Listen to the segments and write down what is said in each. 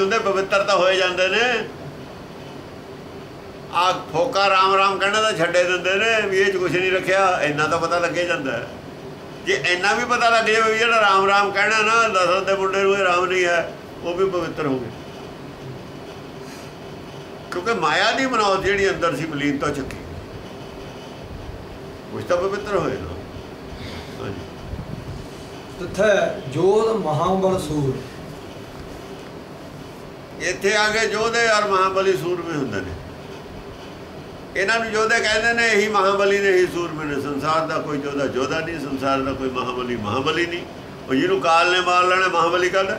ਹੁੰਦੇ ਪਵਿੱਤਰ ਤਾਂ ਹੋਏ ਜਾਂਦੇ ਨੇ। ਆ ਫੋਕਾ ਰਾਮ ਰਾਮ ਕਹਿਣਾ ਤਾਂ ਛੱਡੇ ਦਿੰਦੇ ਨੇ ਵੀ ਇਹ ਚ ਕੁਝ ਨਹੀਂ ਰੱਖਿਆ, ਇੰਨਾ ਤਾਂ ਪਤਾ ਲੱਗੇ ਜਾਂਦਾ ਜੇ ਇੰਨਾ ਵੀ ਪਤਾ ਲੱਗ ਜਾਵੇ ਵੀ ਜਿਹੜਾ ਰਾਮ ਰਾਮ ਕਹਿਣਾ ਨਾ ਦਸਰ ਦੇ ਮੁੰਡੇ ਨੂੰ ਇਹ ਰਾਮ ਨਹੀਂ ਹੈ, ਉਹ ਵੀ ਪਵਿੱਤਰ ਹੋ ਗਏ। ਕਿਉਂਕਿ ਮਾਇਆ ਦੀ ਮਨੌਤ ਜਿਹੜੀ ਅੰਦਰ ਸੀ ਮਲੀਨ ਤੋਂ ਚੱਕੀ। ਉਸ ਤਾਂ ਪਵਿੱਤਰ ਹੋਏ ਨਾ। ਹਾਂਜੀ। ਤਥੈ ਜੋਧ ਮਹਾਬਲ ਸੂਰ। ਇੱਥੇ ਆ ਕੇ ਯੋਧੇ ਔਰ ਮਹਾਬਲੀ ਸੂਰਮੇ ਹੁੰਦੇ ਨੇ। ਇਹਨਾਂ ਨੂੰ ਯੋਧੇ ਕਹਿੰਦੇ ਨੇ, ਇਹੀ ਮਹਾਬਲੀ ਨੇ, ਇਹੀ ਸੂਰਮੇ ਨੇ। ਸੰਸਾਰ ਦਾ ਕੋਈ ਯੋਧਾ ਯੋਧਾ ਨਹੀਂ, ਸੰਸਾਰ ਦਾ ਕੋਈ ਮਹਾਬਲੀ ਮਹਾਬਲੀ ਨਹੀਂ। ਉਹ ਜਿਹਨੂੰ ਕਾਲ ਨੇ ਮਾਰ ਲੈਣਾ, ਮਹਾਬਲੀ ਕੱਢ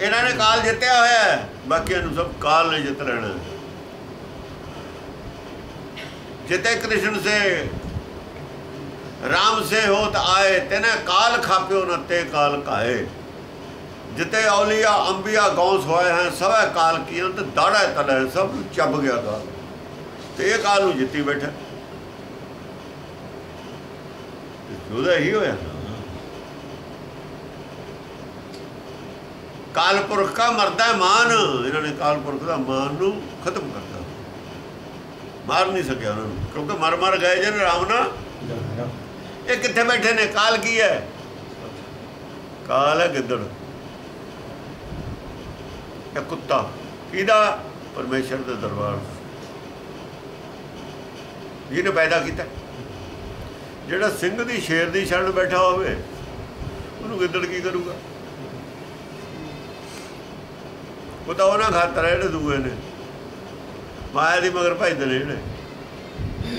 ਇਹਨਾਂ ਨੇ ਕਾਲ ਜਿੱਤਿਆ ਹੋਇਆ ਹੈ ਬਾਕੀਆਂ ਨੂੰ ਸਭ ਕਾਲ ਨੇ ਜਿੱਤ ਲੈਣਾ ਜਿਤੇ ਕ੍ਰਿਸ਼ਨ ਸੇ, ਰਾਮ ਸੇ ਹੋਤ ਆਏ, ਤੈਨੇ ਕਾਲ ਖਾਪਿਓ, ਨਾ ਤੇ ਕਾਲ ਕਾਏ। ਜਿਤੇ ਔਲੀਆ ਅੰਬੀਆ ਗੌਸ ਹੋਏ ਹਨ ਸਭੈ ਕਾਲ ਕੀ ਅੰਤ ਦਾੜਾ ਤਲੇ ਸਭ ਚੱਬ ਗਿਆ ਕਾਲ ਤੇ ਇਹ ਕਾਲ ਨੂੰ ਜਿੱਤੀ ਬੈਠਾ। ਉਹਦਾ ਹੀ ਹੋਇਆ। ਕਾਲਪੁਰਖ ਦਾ ਮਰਦਾ ਮਾਨ। ਇਹਨਾਂ ਨੇ ਕਾਲਪੁਰਖ ਦਾ ਮਾਨ ਨੂੰ ਖਤਮ ਕਰਤਾ। ਮਾਰ ਨਹੀਂ ਸਕਿਆ ਉਹਨਾਂ ਨੂੰ ਕਿਉਂਕਿ ਮਰ ਮਰ ਗਏ ਜਨ ਰਾਮ ਨਾ ਇਹ ਕਿੱਥੇ ਬੈਠੇ ਨੇ? ਕਾਲ ਕੀ ਹੈ? ਕਾਲ ਹੈ ਗਿੱਦੜ। ਇਹ ਕੁੱਤਾ ਕਿਹਦਾ ਪਰਮੇਸ਼ਰ ਦੇ ਦਰਬਾਰ ਜਿਹਨੇ ਪੈਦਾ ਕੀਤਾ। ਜਿਹੜਾ ਸਿੰਘ ਦੀ ਸ਼ੇਰ ਦੀ ਛਣ ਬੈਠਾ ਹੋਵੇ, ਉਹਨੂੰ ਗਿੱਦੜ ਕੀ ਕਰੂਗਾ? ਉਹ ਤਾਂ ਉਹਨਾਂ ਖਾਤਰ ਜਿਹੜੇ ਦੂਏ ਨੇ। ਮਾਇਆ ਦੀ ਮਗਰ ਭਜਦੇ ਨੇ ਜਿਹੜੇ।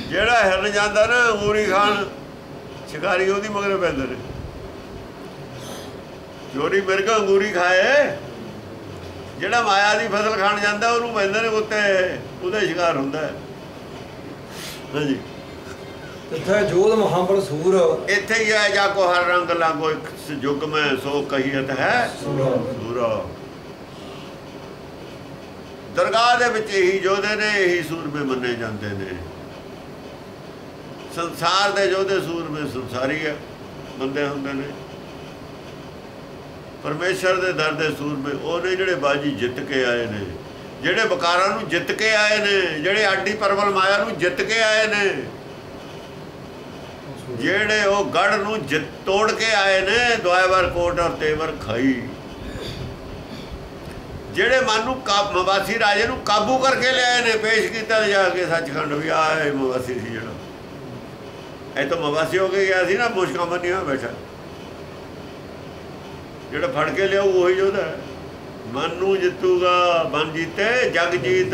ਜਿਹੜਾ ਹਿਰਨ ਜਾਂਦਾ ਨਾ ਅੰਗੂਰੀ ਖਾਨ, ਸ਼ਿਕਾਰੀ ਉਹਦੀ ਮਗਰ ਪੈਂਦੇ ਨੇ। ਚੋਰੀ ਮਿਰਗਾ ਅੰਗੂਰੀ ਖਾਏ। ਜਿਹੜਾ ਮਾਇਆ ਦੀ ਫਸਲ ਖਾਣ ਜਾਂਦਾ ਉਹਨੂੰ ਪੈਂਦੇ ਨੇ ਉੱਤੇ ਉਹਦਾ ਸ਼ਿਕਾਰ ਹੁੰਦਾ ਹੈ। ਹਾਂਜੀ। ਤਥੈ ਜੋਧ ਮਹਾਬਲ ਸੂਰ। ਇੱਥੇ ਹੀ ਹੈ ਜਾ ਕੋ ਹਰ ਰੰਗ ਲਾਗੋ ਇੱਕ ਯੁਗ ਮੈਂ ਸੋ ਕਹੀਤ ਹੈ। ਸੂਰਾ। ਦਰਗਾਹ ਦੇ ਵਿੱਚ ਇਹੀ ਜੋਧੇ ਨੇ ਇਹੀ ਸੂਰਮੇ ਮੰਨੇ ਜਾਂਦੇ ਨੇ। ਸੰਸਾਰ ਦੇ ਜੋਧੇ ਸੂਰਮੇ ਸੰਸਾਰੀ ਹੈ ਬੰਦੇ ਹੁੰਦੇ ਨੇ। ਪਰਮੇਸ਼ਰ ਦੇ ਦਰ ਦੇ ਸੂਰਮੇ ਉਹ ਜਿਹੜੇ ਬਾਜੀ ਜਿੱਤ ਕੇ ਆਏ ਨੇ, ਜਿਹੜੇ ਬਕਾਰਾਂ ਨੂੰ ਜਿੱਤ ਕੇ ਆਏ ਨੇ, ਜਿਹੜੇ ਆਡੀ ਪਰਵਲ ਮਾਇਆ ਨੂੰ ਜਿੱਤ ਕੇ ਆਏ ਨੇ, ਜਿਹੜੇ ਉਹ ਗੜ ਨੂੰ ਜਿੱਤ ਤੋੜ ਕੇ ਆਏ ਨੇ ਦੁਆਇਵਰ ਕੋਟ ਔਰ ਤੇਵਰ ਖਾਈ। ਜਿਹੜੇ ਮਨ ਨੂੰ ਕਾਬ ਮਵਾਸੀ ਰਾਜੇ ਨੂੰ ਕਾਬੂ ਕਰਕੇ ਲਿਆਏ ਨੇ, ਪੇਸ਼ ਕੀਤਾ ਜਾ ਕੇ ਸੱਚਖੰਡ ਵੀ ਆਏ ਮਵਾਸੀ ਸੀ ਜਿਹੜਾ। ਇਹ ਤਾਂ ਮਵਾਸੀ ਹੋ ਕੇ ਗਿਆ ਸੀ ਨਾ, ਮੁਸ਼ਕਾਂ ਬੰਨਿਆ ਬੈਠਾ। ਜਿਹੜਾ ਫੜ ਕੇ ਲਿਆਉ ਉਹੀ ਜੋਦਾ ਹੈ ਮਨ ਨੂੰ ਜਿੱਤੂਗਾ ਮਨ ਜੀਤੇ ਜਗ ਜੀਤ।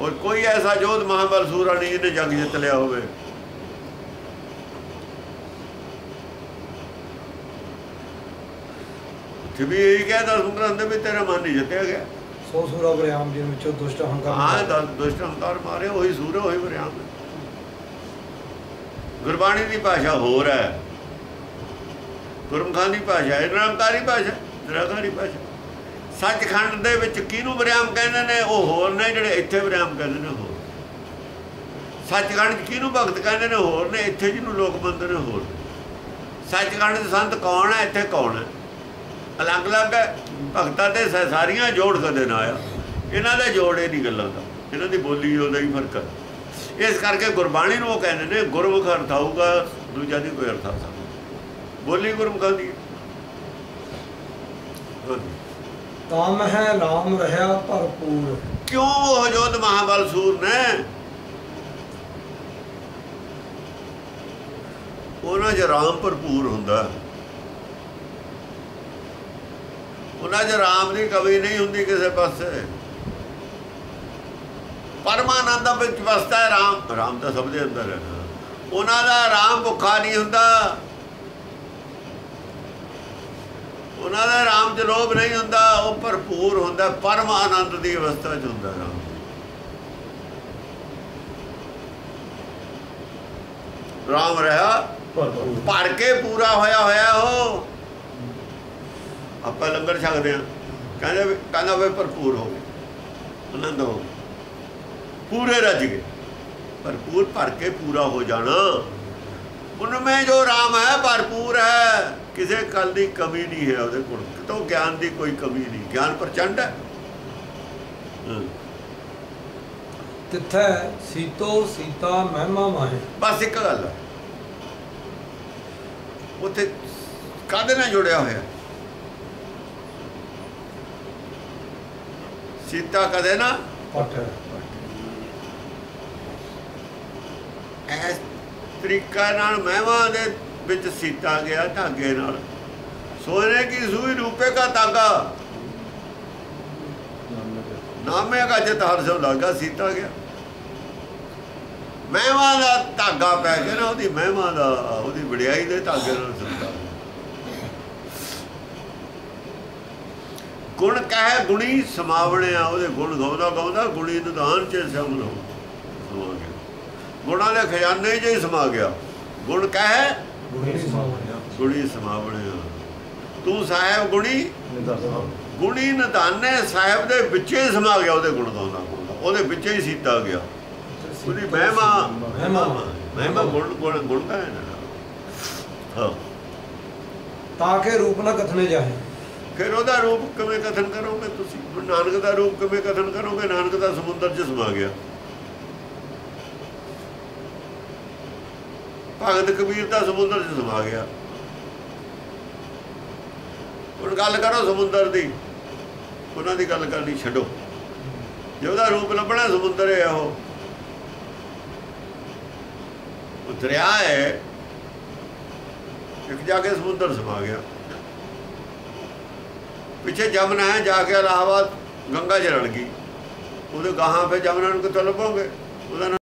ਔਰ ਕੋਈ ਐਸਾ ਜੋਧ ਮਹਾਬਲ ਸੂਰਾ ਨਹੀਂ ਜਿਹਨੇ ਜਗ ਜਿੱਤ ਲਿਆ ਹੋਵੇ। ਤੇ ਵੀ ਇਹ ਕਹਿੰਦਾ ਸੁੰਦਰਾਂ ਦੇ ਵੀ ਤੇਰਾ ਮਨ ਨਹੀਂ ਜਿੱਤਿਆ ਗਿਆ। ਸੋ ਸੂਰਾ ਬਰਿਆਮ ਜੀ ਵਿੱਚੋਂ ਦੁਸ਼ਟ ਹੰਕਾਰ ਹਾਂ ਦਸ ਦੁਸ਼ਟ ਹੰਕਾਰ ਮਾਰੇ ਉਹੀ ਸੂਰ ਉਹੀ ਬਰਿਆਮ। ਗੁਰਬਾਣੀ ਦੀ ਭਾਸ਼ਾ ਹੋਰ ਹੈ। ਗੁਰਮਖਾਨ ਦੀ ਭਾਸ਼ਾ ਹੈ, ਨਿਰੰਕਾਰੀ ਭਾਸ਼ਾ ਨਿਰੰਕਾਰੀ ਭਾਸ਼ਾ। ਸੱਚਖੰਡ ਦੇ ਵਿੱਚ ਕਿਹਨੂੰ ਬਰਿਆਮ ਕਹਿੰਦੇ ਨੇ? ਉਹ ਹੋਰ ਨੇ ਜਿਹੜੇ ਇੱਥੇ ਬਰਿਆਮ ਕਹਿੰਦੇ ਨੇ, ਹੋਰ। ਸੱਚਖੰਡ 'ਚ ਕਿਹਨੂੰ ਭਗਤ ਕਹਿੰਦੇ ਨੇ, ਹੋਰ ਨੇ? ਇੱਥੇ ਜਿਹਨੂੰ ਲੋਕ ਮੰਨਦੇ ਨੇ, ਹੋਰ। ਸੱਚਖੰਡ ਦੇ ਸੰਤ ਕੌਣ ਹੈ? ਇੱਥੇ ਕੌਣ ਹੈ? ਅਲੱਗ-ਅਲੱਗ ਭਗਤਾਂ ਤੇ ਸਾਰੀਆਂ ਜੋੜ ਕਦੇ ਨਾ ਆਇਆ। ਇਹਨਾਂ ਦਾ ਜੋੜ ਇਹ ਨਹੀਂ ਗੱਲਾਂ ਦਾ। ਇਹਨਾਂ ਦੀ ਬੋਲੀ ਉਹਦਾ ਹੀ ਫ਼ਰਕ ਹੈ। ਇਸ ਕਰਕੇ ਗੁਰਬਾਣੀ ਨੂੰ ਉਹ ਕਹਿੰਦੇ ਨੇ, ਗੁਰਮੁਖ ਅਰਥ ਆਊਗਾ, ਦੂਜਾ ਦੀ ਕੋਈ ਅਰਥ ਆ ਸਕਦਾ। ਬੋਲੀ ਗੁਰਮੁਖਾਂ ਦੀ। ਕਾਮ ਹੈ ਰਾਮ ਰਹਾ ਭਰਪੂਰ। ਕਿਉਂ ਉਹ ਜੋਧ ਮਹਾਬਲ ਸੂਰ ਨੇ? ਉਹਨਾਂ 'ਚ ਰਾਮ ਭਰਪੂਰ ਹੁੰਦਾ। ਉਹਨਾਂ 'ਚ ਰਾਮ ਦੀ ਕਵੀ ਨਹੀਂ ਹੁੰਦੀ ਕਿਸੇ ਪਾਸੇ। ਪਰਮਾਨੰਦ ਵਿੱਚ ਵਸਦਾ ਹੈ ਰਾਮ। ਰਾਮ ਤਾਂ ਸਭ ਦੇ ਅੰਦਰ ਹੈ। ਉਹਨਾਂ ਦਾ ਰਾਮ ਭੁੱਖਾ ਨਹੀਂ ਹੁੰਦਾ। ਉਹਨਾਂ ਦਾ ਰਾਮ ਚ ਲੋਭ ਨਹੀਂ ਹੁੰਦਾ ਉਹ ਭਰਪੂਰ ਹੁੰਦਾ ਪਰਮ ਆਨੰਦ ਦੀ ਅਵਸਥਾ ਚ ਹੁੰਦਾ ਰਾਮ ਰਾਮ ਰਹਾ ਭਰ ਕੇ ਪੂਰਾ ਹੋਇਆ ਹੋਇਆ ਉਹ। ਆਪਾਂ ਲੰਗਰ ਛਕਦੇ ਆ ਕਹਿੰਦੇ ਕਹਿੰਦਾ ਵੇ ਭਰਪੂਰ ਹੋ ਗਏ। ਆਨੰਦ ਹੋ। ਪੂਰੇ ਰੱਜ ਗਏ। ਭਰਪੂਰ ਭਰ ਕੇ ਪੂਰਾ ਹੋ ਜਾਣਾ। ਉਨਮੇ ਜੋ ਰਾਮ ਹੈ ਕਿਸੇ ਕੱਲ ਦੀ ਕਮੀ ਨਹੀਂ ਹੈ ਉਹਦੇ ਕੋਲ। ਕਿਤੋਂ ਗਿਆਨ ਦੀ ਕੋਈ ਕਮੀ ਨਹੀਂ। ਗਿਆਨ ਪ੍ਰਚੰਡ ਹੈ। ਤਿੱਥੈ ਸੀਤੋ ਸੀਤਾ ਮਹਿਮਾ ਮਾਹੇ। ਬਸ ਇੱਕ ਗੱਲ। ਹੈ ਉੱਥੇ ਕਾਦੇ ਨਾਲ ਜੁੜਿਆ ਹੋਇਆ? ਸੀਤਾ ਕਦੇ ਨਾ ਪਟ ਇਸ ਤਰੀਕਾ ਨਾਲ ਮਹਿਮਾ ਦੇ ਵਿੱਚ ਸੀਤਾ ਗਿਆ ਧਾਗੇ ਨਾਲ। ਸੋਨੇ ਕੀ ਸੂਈ ਰੂਪੇ ਕਾ ਤਾਗਾ ਨਾਮੇ ਕਾ ਜਿਤ ਹਰ ਸੋ ਲਾਗਾ ਸੀਤਾ ਗਿਆ। ਮਹਿਮਾ ਦਾ ਧਾਗਾ ਪੈ ਗਿਆ ਨਾ, ਉਹਦੀ ਮਹਿਮਾ ਦਾ, ਉਹਦੀ ਵਡਿਆਈ ਦੇ ਧਾਗੇ ਨਾਲ ਸੀਤਾ ਗੁਣ ਕਹੇ ਗੁਣੀ ਸਮਾਵਣਿਆ, ਉਹਦੇ ਗੁਣ ਗਾਉਂਦਾ ਗਾਉਂਦਾ ਗੁਣੀ ਨਿਧਾਨ ਚ ਸ਼ਮਲ ਹੋ ਗਿਆ। ਗੁਣਾਂ ਦੇ ਖਜ਼ਾਨੇ 'ਚ ਹੀ ਸਮਾ ਗਿਆ। ਗੁਣ ਕਹੇ ਗੁਣੀ ਸਮਾਵਣਿਆ ਤੂੰ ਸਾਹਿਬ ਗੁਣੀ ਗੁਣੀ ਨਿਧਾਨੇ ਸਾਹਿਬ ਦੇ ਵਿੱਚੇ ਸਮਾ ਗਿਆ ਉਹਦੇ ਗੁਣ ਗਾਉਂਦਾ ਉਹਦੇ ਵਿੱਚੇ ਹੀ ਸੀਤਾ ਗਿਆ। ਉਹਦੀ ਮਹਿਮਾ ਮਹਿਮਾ। ਮਹਿਮਾ ਗੁਣ ਗੁਣ ਗੁਣ ਦਾ ਹੈ ਨਾ। ਤਾਂ ਕਿ ਰੂਪ ਨਾ ਕਥਨੇ ਜਾਏ ਫਿਰ ਉਹਦਾ ਰੂਪ ਕਿਵੇਂ ਕਥਨ ਕਰੋਗੇ ਤੁਸੀਂ? ਨਾਨਕ ਦਾ ਰੂਪ ਕਿਵੇਂ ਕਥਨ ਕਰੋਗੇ? ਨਾਨਕ ਦਾ ਸਮੁੰਦਰ 'ਚ ਸਮਾ ਗਿਆ। ਭਗਤ ਕਬੀਰ ਦਾ ਸਮੁੰਦਰ 'ਚ ਸਮਾ ਗਿਆ। ਹੁਣ ਗੱਲ ਕਰੋ ਸਮੁੰਦਰ ਦੀ। ਉਹਨਾਂ ਦੀ ਗੱਲ ਕਰਨੀ ਛੱਡੋ। ਜੇ ਉਹਦਾ ਰੂਪ ਲੱਭਣਾ ਸਮੁੰਦਰ ਹੈ ਉਹ। ਉਹ ਦਰਿਆ ਹੈ। ਇੱਕ ਜਾ ਕੇ ਸਮੁੰਦਰ ਸਮਾ ਗਿਆ। ਪਿੱਛੇ ਜਮਨਾ ਹੈ, ਜਾ ਕੇ ਇਲਾਹਾਬਾਦ ਗੰਗਾ ਚ ਰਲ ਗਈ। ਉਹਦੇ ਗਾਹਾਂ ਫੇ ਜਮਨਾ ਨੂੰ ਕਿੱਥੋਂ ਲੱਭੋਗੇ? ਉਹਦਾ